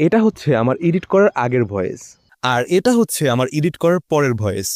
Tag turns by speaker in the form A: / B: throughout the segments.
A: এটা হচ্ছে আমার এডিট করার আগের ভয়েস।
B: আর এটা হচ্ছে আমার এডিট করার পরের ভয়েস।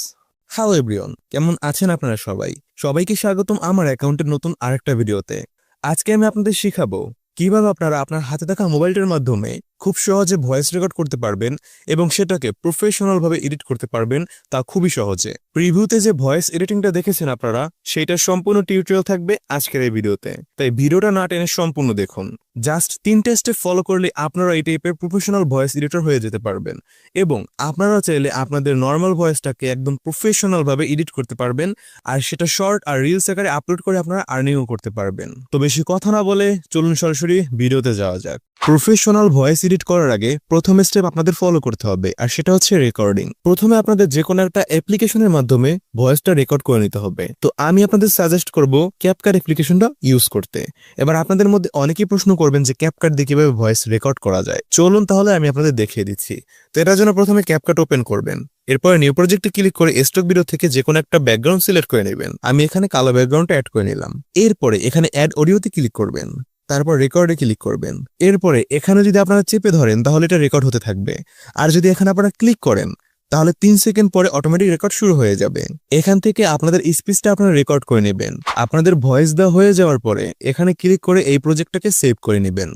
B: হ্যালো এভরিওন কেমন আছেন আপনারা সবাই? সবাইকে স্বাগতম আমার অ্যাকাউন্টের নতুন আরেকটা ভিডিওতে। আজকে আমি আপনাদের শিখাবো কীভাবে আপনারা আপনার হাতে থাকা মোবাইলটার মাধ্যমে খুব সহজে ভয়েস রেকর্ড করতে পারবেন এবং সেটাকে প্রফেশনাল ভাবে এডিট করতে পারবেন, তা খুবই সহজে। প্রিভিউতে যে ভয়েস এডিটিংটা দেখেছেন আপনারা, সেইটার সম্পূর্ণ টিউটোরিয়াল থাকবে আজকের এই ভিডিওতে। তাই ভিডিওটা না টেনে সম্পূর্ণ দেখুন। জাস্ট তিনটে স্টেপ ফলো করলে আপনারা এই টাইপের প্রফেশনাল ভয়েস এডিটর হয়ে যেতে পারবেন এবং আপনারা চাইলে আপনাদের নর্মাল ভয়েসটাকে একদম প্রফেশনাল ভাবে এডিট করতে পারবেন আর সেটা শর্ট আর রিলস আকারে আপলোড করে আপনারা আর্নিংও করতে পারবেন। তো বেশি কথা না বলে চলুন সরাসরি ভিডিওতে যাওয়া যাক। প্রফেশনাল ভয়েস এডিট করার আগে প্রথম স্টেপ আপনাদের ফলো করতে হবে, আর সেটা হচ্ছে রেকর্ডিং প্রথমে আপনাদের যে কোনো একটা অ্যাপ্লিকেশনের মাধ্যমে ভয়েসটা রেকর্ড করে নিতে হবে। তো আমি আপনাদের সাজেস্ট করব ক্যাপকার অ্যাপ্লিকেশনটা ইউজ করতে। এবার আপনাদের মধ্যে অনেকেই প্রশ্ন করবেন যে ক্যাপকাট দিয়ে কীভাবে ভয়েস রেকর্ড করা যায়। চলুন তাহলে আমি আপনাদের দেখিয়ে দিচ্ছি। তো এটার জন্য প্রথমে ক্যাপকাট ওপেন করবেন। এরপরে নিউ প্রজেক্টে ক্লিক করে স্টক ভিডিও থেকে যে কোনো একটা ব্যাকগ্রাউন্ড সিলেক্ট করে নেবেন। আমি এখানে কালো ব্যাকগ্রাউন্ডটা অ্যাড করে নিলাম। এরপরে এখানে অ্যাড অডিওতে ক্লিক করবেন। তারপর রেকর্ডে ক্লিক করবেন। এরপরে এখানে যদি আপনারা চেপে ধরেন, তাহলে এটা রেকর্ড হতে থাকবে। আর যদি এখানে আপনারা ক্লিক করেন, তাহলে তিন সেকেন্ড পরে অটোমেটিক রেকর্ড শুরু হয়ে যাবে। এখান থেকে আপনাদের স্পিচটা আপনারা রেকর্ড করে নেবেন। আপনাদের ভয়েস দেওয়া হয়ে যাওয়ার পরে এখানে ক্লিক করে এই প্রজেক্টটাকে সেভ করে নেবেন।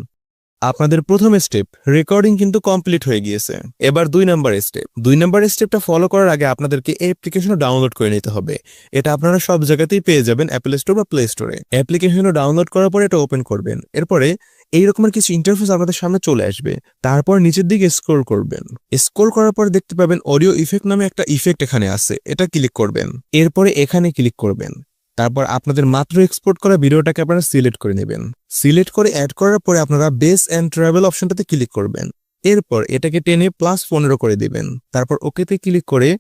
B: আপনাদের প্রথম স্টেপ রেকর্ডিং কিন্তু কমপ্লিট হয়ে গিয়েছে। এবার দুই নাম্বার স্টেপ দুই নাম্বার স্টেপটা ফলো করার আগে আপনাদেরকে এই অ্যাপ্লিকেশনও ডাউনলোড করে নিতে হবে। এটা আপনারা সব জায়গাতেই পেয়ে যাবেন অ্যাপেল স্টোর বা প্লে স্টোরে অ্যাপ্লিকেশনও ডাউনলোড করার পরে এটা ওপেন করবেন। এরপরে এই রকমের কিছু ইন্টারফেস আপনাদের সামনে চলে আসবে। তারপর নিচের দিকে স্ক্রোল করবেন। স্ক্রোল করার পর দেখতে পাবেন অডিও ইফেক্ট নামে একটা ইফেক্ট এখানে আছে। এটা ক্লিক করবেন। এরপরে এখানে ক্লিক করবেন। তারপর আপনাদের মাত্র এক্সপোর্ট করা ভিডিওটাকে আপনারা সিলেক্ট করে নেবেন। সিলেক্ট করে অ্যাড করার পরে আপনারা বেস অ্যান্ড ট্রাভেল অপশনটাতে ক্লিক করবেন। এরপর এটাকে টেনে প্লাস পনেরো করে দিবেন। তারপর ওকেতে ক্লিক করে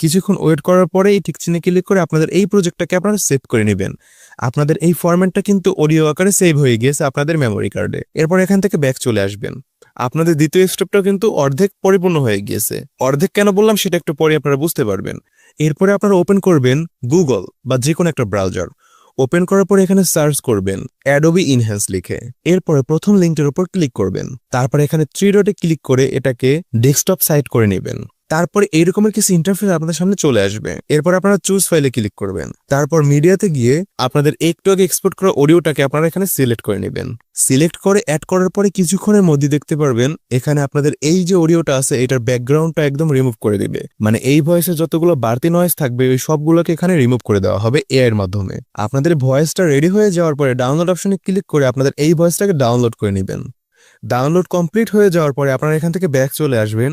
B: কিছুক্ষণ ওয়েট করার পরে এই ঠিক চিহ্নে ক্লিক করে আপনাদের এই প্রজেক্টটাকে আপনারা সেভ করে নেবেন। আপনাদের এই ফরম্যাটটা কিন্তু অডিও আকারে সেভ হয়ে গিয়েছে আপনাদের মেমোরি কার্ডে এরপর এখান থেকে ব্যাক চলে আসবেন। আপনাদের দ্বিতীয় স্টেপটাও কিন্তু অর্ধেক পরিপূর্ণ হয়ে গিয়েছে। অর্ধেক কেন বললাম সেটা একটু পরে আপনারা বুঝতে পারবেন। এরপরে আপনারা ওপেন করবেন গুগল বা যে কোনো একটা ব্রাউজার ওপেন করার পরে এখানে সার্চ করবেন অ্যাডোবি ইনহ্যান্স লিখে। এরপরে প্রথম লিঙ্কটার উপর ক্লিক করবেন। তারপরে এখানে থ্রি ডটে ক্লিক করে এটাকে ডেস্কটপ সাইট করে নেবেন। তারপরে এইরকমের কিছু ইন্টারফেস আপনাদের সামনে চলে আসবে। এরপর আপনারা চুজ ফাইলে ক্লিক করবেন। তারপর মিডিয়াতে গিয়ে আপনাদের একটু আগে এক্সপোর্ট করা অডিওটাকে আপনারা এখানে সিলেক্ট করে নেবেন। সিলেক্ট করে অ্যাড করার পরে কিছুক্ষণের মধ্যে দেখতে পারবেন, এখানে আপনাদের এই যে অডিওটা আছে, এটার ব্যাকগ্রাউন্ডটা একদম রিমুভ করে দিবে। মানে এই ভয়েসে যতগুলো বাড়তি নয়েজ থাকবে, ওই সবগুলোকে এখানে রিমুভ করে দেওয়া হবে এ এর মাধ্যমে। আপনাদের ভয়েসটা রেডি হয়ে যাওয়ার পরে ডাউনলোড অপশনে ক্লিক করে আপনাদের এই ভয়েসটাকে ডাউনলোড করে নেবেন। ডাউনলোড কমপ্লিট হয়ে যাওয়ার পরে আপনারা এখান থেকে ব্যাক চলে আসবেন।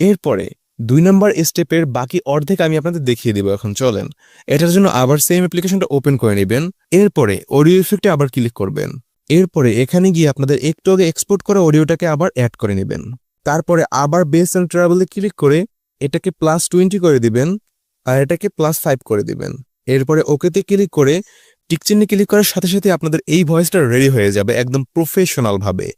B: এরপরে দুই নম্বর স্টেপের বাকি অর্ধেক আমি আপনাদের দেখিয়ে দেবো এখন, চলেন। এটার জন্য আবার সেম অ্যাপ্লিকেশনটা ওপেন করে নেবেন। এরপরে অডিও ইফেক্টে আবার ক্লিক করবেন। এরপরে এখানে গিয়ে আপনাদের একটু আগে এক্সপোর্ট করা অডিওটাকে আবার অ্যাড করে নেবেন। তারপরে আবার বেস অ্যান্ড ট্রাভেলে ক্লিক করে এটাকে প্লাস টোয়েন্টি করে দিবেন আর এটাকে প্লাস ফাইভ করে দিবেন। এরপরে ওকেতে ক্লিক করে টিকচিহ্নে ক্লিক করার সাথে সাথে আপনাদের এই ভয়েসটা রেডি হয়ে যাবে একদম প্রফেশনাল ভাবে।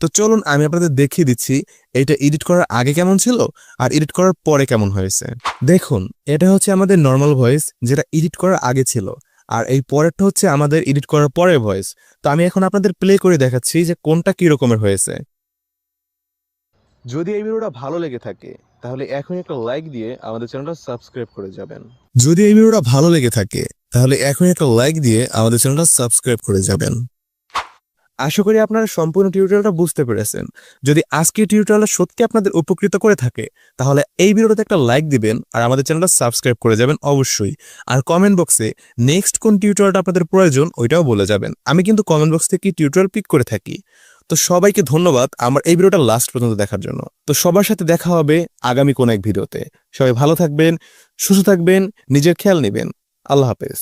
B: তো চলুন আমি আপনাদের দেখিয়ে দিচ্ছি এটা এডিট করার আগে কেমন ছিল আর এডিট করার পরে কেমন হয়েছে। দেখুন এটা হচ্ছে আমাদের নর্মাল ভয়েস যেটা এডিট করার আগে ছিল আর এই পরেরটা হচ্ছে আমাদের এডিট করার পরের ভয়েস তো আমি এখন আপনাদের প্লে করে দেখাচ্ছি যে কোনটা কি রকমের হয়েছে।
A: যদি এই ভিডিওটা ভালো লেগে থাকে তাহলে এখন একটা লাইক দিয়ে আমাদের চ্যানেলটা সাবস্ক্রাইব করে যাবেন।
B: যদি এই ভিডিওটা ভালো লেগে থাকে তাহলে এখন একটা লাইক দিয়ে আমাদের চ্যানেলটা সাবস্ক্রাইব করে যাবেন। আশা করি আপনারা সম্পূর্ণ টিউটোরিয়ালটা বুঝতে পেরেছেন। যদি আজকের টিউটোরিয়ালটা সত্যি আপনাদের উপকৃত করে থাকে, তাহলে এই ভিডিওটাতে একটা লাইক দিবেন আর আমাদের চ্যানেলটা সাবস্ক্রাইব করে যাবেন অবশ্যই। আর কমেন্ট বক্সে নেক্সট কোন টিউটোরিয়ালটা আপনাদের প্রয়োজন, ওইটাও বলে যাবেন। আমি কিন্তু কমেন্ট বক্স থেকে টিউটোরিয়াল পিক করে থাকি। তো সবাইকে ধন্যবাদ আমার এই ভিডিওটা লাস্ট পর্যন্ত দেখার জন্য। তো সবার সাথে দেখা হবে আগামী কোন এক ভিডিওতে। সবাই ভালো থাকবেন, সুস্থ থাকবেন, নিজের খেয়াল নেবেন। আল্লাহ হাফেজ।